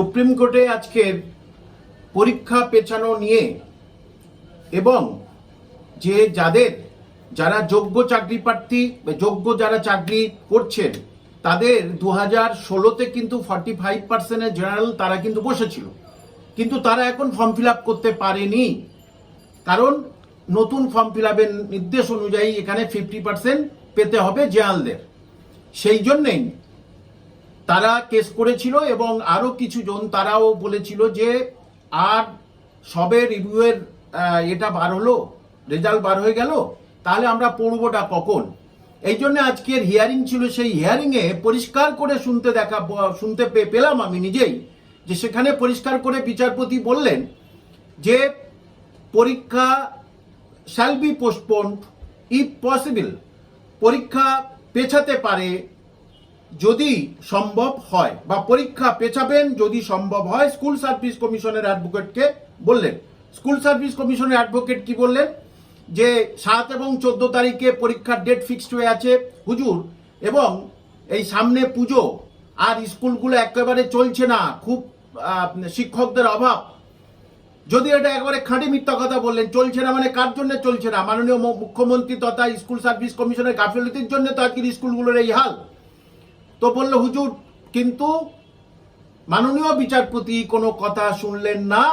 Supreme কোর্টে আজকের পরীক্ষা পেছানো নিয়ে এবং যে যাদের যারা যোগ্য চাকরি প্রার্থী যোগ্য যারা চাকরি করছেন, তাদের দু হাজার ষোলোতে কিন্তু ফর্টি ফাইভ পার্সেন্টের জেনারেল তারা কিন্তু বসেছিল। কিন্তু তারা এখন ফর্ম ফিল আপ করতে পারেনি। কারণ নতুন ফর্ম ফিল আপের নির্দেশ অনুযায়ী এখানে ফিফটি পার্সেন্ট পেতে হবে জেনারেলদের। সেই জন্যেই তারা কেস করেছিল এবং আরও কিছু জন তারাও বলেছিল যে আর সবে রিভিউয়ের এটা বার হলো, রেজাল্ট বার হয়ে গেল, তাহলে আমরা পড়বোটা কখন? এই জন্য আজকের হিয়ারিং ছিল, সেই হিয়ারিংয়ে পরিষ্কার করে শুনতে দেখা, শুনতে পেলাম আমি নিজেই, যে সেখানে পরিষ্কার করে বিচারপতি বললেন যে পরীক্ষা shall be postponed if possible পরীক্ষা পেছাতে পারে যদি সম্ভব হয়, বা পরীক্ষা পেছাবেন যদি সম্ভব হয়, স্কুল সার্ভিস কমিশনের অ্যাডভোকেটকে বললেন। স্কুল সার্ভিস কমিশনের অ্যাডভোকেট কি বললেন? যে সাত এবং চোদ্দ তারিখে পরীক্ষার ডেট ফিক্সড হয়ে আছে, হুজুর, এবং এই সামনে পুজো, আর স্কুলগুলো একেবারে চলছে না, খুব শিক্ষকদের অভাব। যদি এটা একবারে খাঁটি মিথ্যা কথা বললেন, চলছে না মানে কার জন্য চলছে না? মাননীয় মুখ্যমন্ত্রী তথা স্কুল সার্ভিস কমিশনের গাফিলতির জন্য তো আজকের স্কুলগুলোর এই হাল। তো বলল, হুজুর, কিন্তু মাননীয় বিচারপতি কোনো কথা শুনলেন না।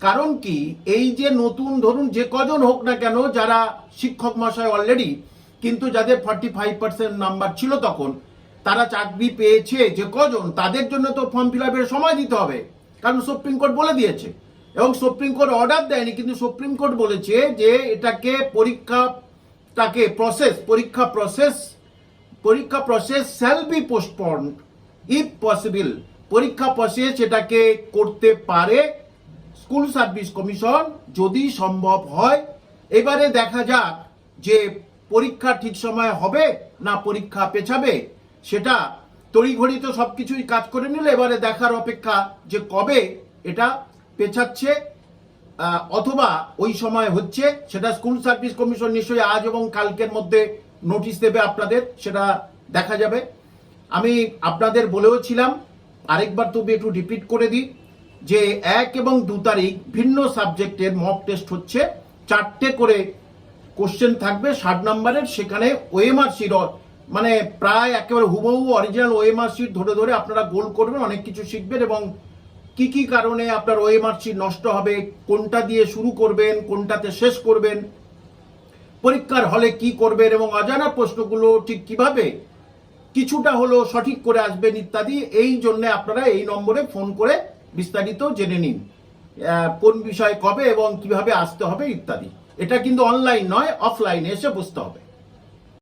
কারণ কি? এই যে নতুন, ধরুন যে কজন হোক না কেন, যারা শিক্ষক মশাই অলরেডি কিন্তু যাদের ফর্টি ফাইভ পার্সেন্ট নাম্বার ছিল তখন, তারা চাকরি পেয়েছে যে কজন, তাদের জন্য তো ফর্ম ফিল আপের সময় দিতে হবে। কারণ সুপ্রিম কোর্ট বলে দিয়েছে। এবং সুপ্রিম কোর্ট অর্ডার দেয়নি, কিন্তু সুপ্রিম কোর্ট বলেছে যে এটাকে পরীক্ষাটাকে প্রসেস পরীক্ষা প্রসেস পরীক্ষা process shall be postponed if possible পরীক্ষা প্রসেস এটাকে করতে পারে স্কুল সার্ভিস কমিশন যদি সম্ভব হয়। এবারে দেখা যাক যে পরীক্ষা ঠিক সময় হবে না পরীক্ষা পেছাবে, সেটা তড়িঘড়ি তো সব কিছুই কাজ করে নিলে এবারে দেখার অপেক্ষা যে কবে এটা পেছাচ্ছে অথবা ওই সময় হচ্ছে, সেটা স্কুল সার্ভিস কমিশন নিশ্চয়ই আজ এবং কালকের মধ্যে নোটিশ দেবে আপনাদের, সেটা দেখা যাবে। আমি আপনাদের বলেও ছিলাম, আরেকবার তবে একটু রিপিট করে দিই, যে এক এবং দু তারিখ ভিন্ন সাবজেক্টের মক টেস্ট হচ্ছে। চারটে করে কোশ্চেন থাকবে, ষাট নম্বরের, সেখানে ওএমআর শিট মানে প্রায় একেবারে হুবহু অরিজিনাল ওএমআর শিট ধরে ধরে আপনারা গোল করবেন, অনেক কিছু শিখবেন এবং কি কি কারণে আপনার ওএমআর শিট নষ্ট হবে, কোনটা দিয়ে শুরু করবেন, কোনটাতে শেষ করবেন পরীক্ষার হলে কি করবেন এবং অজানা প্রশ্নগুলো ঠিক কীভাবে? কিছুটা হলো সঠিক করে আসবেন ইত্যাদি। এই জন্য আপনারা এই নম্বরে ফোন করে বিস্তারিত জেনে নিন। কোন বিষয় কবে এবং কীভাবে আসতে হবে ইত্যাদি। এটা কিন্তু অনলাইন নয়, অফলাইনে এসে বুঝতে হবে।